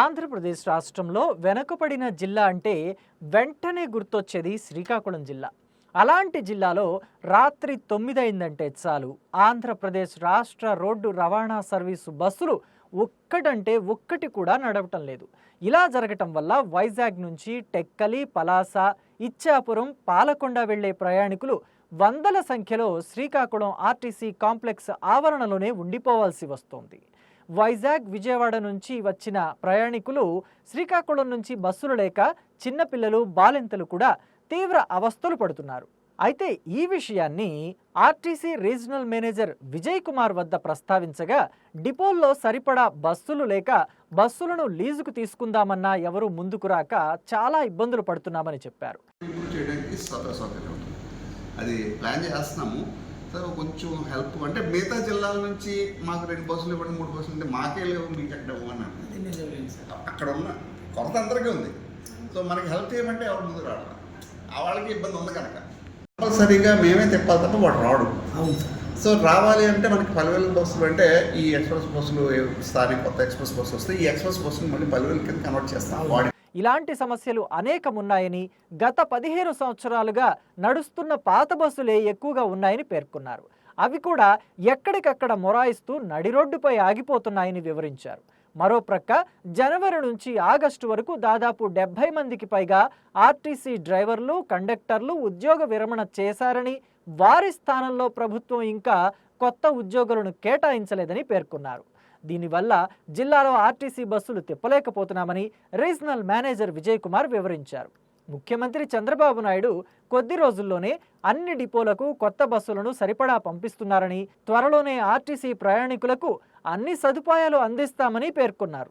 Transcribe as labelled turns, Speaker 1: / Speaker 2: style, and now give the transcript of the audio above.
Speaker 1: ఆంధ్రప్రదేశ్ రాష్ట్రంలో వెనుకబడిన జిల్లా అంటే వెంటనే గుర్తొచ్చేది శ్రీకాకుళం జిల్లా. అలాంటి జిల్లాలో రాత్రి తొమ్మిదైందంటే చాలు. ఆంధ్రప్రదేశ్ రాష్ట్ర రోడ్డు రవాణా సర్వీసు బస్సులు ఒక్కటంటే ఒక్కటి కూడా నడవటం లేదు. ఇలా జరగటం వల్ల వైజాగ్ నుంచి టెక్కలి పలాస ఇచ్చాపురం పాలకొండ వెళ్ళే ప్రయాణికులు వందల సంఖ్యలో శ్రీకాకుళం ఆర్టీసీ కాంప్లెక్స్ ఆవరణలోనే ఉండిపోవాల్సి వస్తోంది. వైజాగ్ విజయవాడ నుంచి వచ్చిన ప్రయాణికులు శ్రీకాకుళం నుంచి బస్సులు లేక చిన్నపిల్లలు బాలింతలు కూడా తీవ్ర అవస్థలు పడుతున్నారు. అయితే ఈ విషయాన్ని RTC regional manager Vijay Kumar వద్ద ప్రస్తావించగా డిపోల్లో సరిపడా బస్సులు లేక బస్సులను లీజుకు తీసుకుందామన్నా ఎవరూ ముందుకు రాక చాలా ఇబ్బందులు పడుతున్నామని చెప్పారు.
Speaker 2: అది ప్లాన్ చేస్తున్నాము. సో కొంచెం హెల్ప్ అంటే మిగతా జిల్లాల నుంచి మాకు రెండు బస్సులు ఇవ్వండి మూడు బస్సులు ఉంటే మాకే లేవు మీకు
Speaker 3: నిజమేంటి సార్.
Speaker 2: అక్కడ ఉన్న కొరత అందరికీ ఉంది. సో మనకి హెల్ప్ చేయమంటే ఎవరు ముందు రావడం ఆ వాళ్ళకి ఇబ్బంది ఉంది కనుక. కంపల్సరీగా మేమే తిప్పాలి తప్ప వాడు రాడు.
Speaker 3: సార్.
Speaker 2: సో రావాలి అంటే మనకి పలువేల బస్సులు అంటే ఈ ఎక్స్ప్రెస్ బస్సులు స్థానిక కొత్త ఎక్స్ప్రెస్ బస్సు వస్తే ఈ ఎక్స్ప్రెస్ బస్సులు మళ్ళీ పలువేల కింద కన్వర్ట్ చేస్తాం. వాడి
Speaker 1: ఇలాంటి సమస్యలు అనేకమున్నాయని గత పదిహేను సంవత్సరాలుగా నడుస్తున్న పాత బస్సులే ఎక్కువగా ఉన్నాయని పేర్కొన్నారు. అవి కూడా ఎక్కడికక్కడ మొరాయిస్తూ నడిరోడ్డుపై ఆగిపోతున్నాయని వివరించారు. మరో ప్రక్క జనవరి నుంచి ఆగస్టు వరకు దాదాపు డెబ్బై మందికి పైగా ఆర్టీసీ డ్రైవర్లు కండక్టర్లు ఉద్యోగ విరమణ చేశారని వారి స్థానంలో ప్రభుత్వం ఇంకా కొత్త ఉద్యోగులను కేటాయించలేదని పేర్కొన్నారు. దీనివల్ల జిల్లాలో ఆర్టీసీ బస్సులు తిప్పలేకపోతున్నామని రీజనల్ మేనేజర్ విజయ్ కుమార్ వివరించారు. ముఖ్యమంత్రి చంద్రబాబు నాయుడు కొద్ది రోజుల్లోనే అన్ని డిపోలకు కొత్త బస్సులను సరిపడా పంపిస్తున్నారని త్వరలోనే ఆర్టీసీ ప్రయాణికులకు అన్ని సదుపాయాలు అందిస్తామని పేర్కొన్నారు.